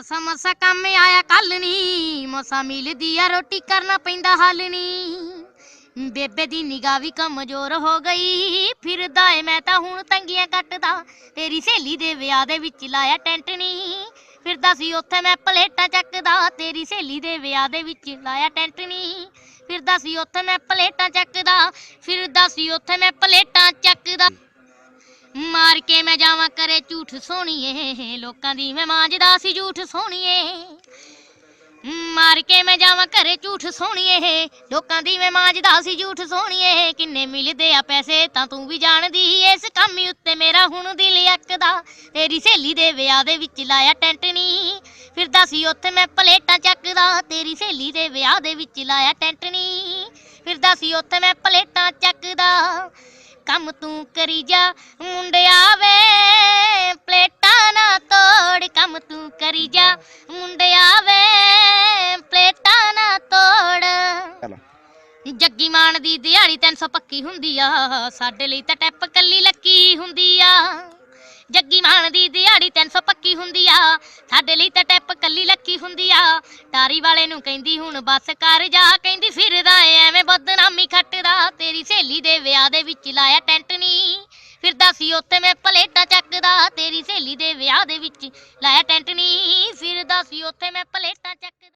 ਮਸਾ ਮਸਾ ਕੰਮ ਆਇਆ ਕੱਲ ਨੀ। ਮਸਾ ਮਿਲਦੀ ਆ ਰੋਟੀ ਕਰਨਾ ਪੈਂਦਾ ਹੱਲ ਨੀ। ਬੇਬੇ ਦੀ ਨਿਗਾਹ ਵੀ ਕਮਜ਼ੋਰ ਹੋ ਗਈ। ਫਿਰਦਾ ਏ ਮੈਂ ਤਾਂ ਹੁਣ ਤੰਗੀਆਂ ਕੱਟਦਾ। ਤੇਰੀ ਸਹੇਲੀ ਦੇ ਵਿਆਹ ਦੇ ਵਿੱਚ ਲਾਇਆ ਟੈਂਟ ਨੀ। ਫਿਰਦਾ ਸੀ ਉੱਥੇ ਮੈਂ ਪਲੇਟਾਂ ਚੱਕਦਾ। ਤੇਰੀ ਸਹੇਲੀ ਦੇ ਵਿਆਹ ਦੇ ਵਿੱਚ ਲਾਇਆ ਟੈਂਟ ਨੀ। ਫਿਰਦਾ ਸੀ ਉੱਥੇ ਮੈਂ ਪਲੇਟਾਂ ਚੱਕਦਾ। ਫਿਰਦਾ ਸੀ ਉੱਥੇ ਮੈਂ ਪਲੇਟਾਂ ਚੱਕਦਾ। ਮਾਰ ਕੇ ਮੈਂ ਜਾਵਾਂ ਕਰੇ ਝੂਠ ਸੋਣੀਏ, ਲੋਕਾਂ ਦੀ ਮੈਂ ਮਾਂਜਦਾ ਸੀ ਝੂਠ ਸੋਣੀਏ। ਮਾਰ ਕੇ ਮੈਂ ਜਾਵਾਂ ਘਰੇ ਝੂਠ ਸੋਣੀਏ, ਲੋਕਾਂ ਦੀ ਮੈਂ ਮਾਂਜਦਾ ਸੀ ਝੂਠ ਸੋਣੀਏ। ਕਿੰਨੇ ਮਿਲਦੇ ਆ ਪੈਸੇ ਤਾਂ ਤੂੰ ਵੀ ਜਾਣਦੀ ਇਸ ਕੰਮ ਉੱਤੇ ਮੇਰਾ ਹੁਣ ਦਿਲ ਅੱਕਦਾ। ਤੇਰੀ ਸਹੇਲੀ ਦੇ ਵਿਆਹ ਦੇ ਵਿੱਚ ਲਾਇਆ ਟੈਂਟ ਨਹੀਂ ਫਿਰਦਾ ਸੀ ਉੱਥੇ ਮੈਂ ਪਲੇਟਾਂ ਚੱਕਦਾ। ਤੇਰੀ ਸਹੇਲੀ ਦੇ ਵਿਆਹ ਦੇ ਵਿੱਚ ਲਾਇਆ ਟੈਂਟ ਨਹੀਂ ਫਿਰਦਾ ਸੀ ਉੱਥੇ ਮੈਂ ਪਲੇਟਾਂ ਚੱਕਦਾ। ਕੰਮ ਤੂੰ ਕਰੀ ਜਾ। ਮੁੰਡਿਆ ਵੇ ਪਲੇਟਾਂ ਨਾ ਤੋੜ ਕੰਮ ਤੂੰ ਕਰੀ ਜਾ। ਮੁੰਡਿਆ ਵੇ ਪਲੇਟਾਂ ਨਾ ਤੋੜ। ਚਲੋ। ਜੱਗੀ ਮਾਨ ਦੀ ਦਿਹਾੜੀ 300 ਪੱਕੀ ਹੁੰਦੀ ਆ। ਸਾਡੇ ਲਈ ਤਾਂ ਟੈਪ ਕੱਲੀ ਲੱਕੀ ਹੁੰਦੀ ਆ। ਜੱਗੀ ਮਾਨ ਦੀ ਦਿਹਾੜੀ 300 ਪੱਕੀ ਹੁੰਦੀ ਆ। ਸਾਡੇ ਲਈ ਤਾਂ ਟੈਪ ਕੱਲੀ ਲੱਕੀ ਹੁੰਦੀ ਆ। ਟਾਰੀ ਵਾਲੇ ਨੂੰ ਕਹਿੰਦੀ ਹੁਣ ਬੱਸ ਕਰ ਜਾ। ਕਹਿੰਦੀ ਫਿਰਦਾ ਏ ਐਵੇਂ ਵਿੱਚ ਲਾਇਆ ਟੈਂਟ ਨਹੀਂ ਫਿਰਦਾ ਸੀ ਉੱਥੇ ਮੈਂ ਪਲੇਟਾਂ ਚੱਕਦਾ, ਤੇਰੀ ਸਹੇਲੀ ਦੇ ਵਿਆਹ ਦੇ ਵਿੱਚ ਲਾਇਆ ਟੈਂਟ ਨਹੀਂ ਫਿਰਦਾ ਸੀ ਉੱਥੇ ਮੈਂ ਪਲੇਟਾਂ ਚੱਕਦਾ।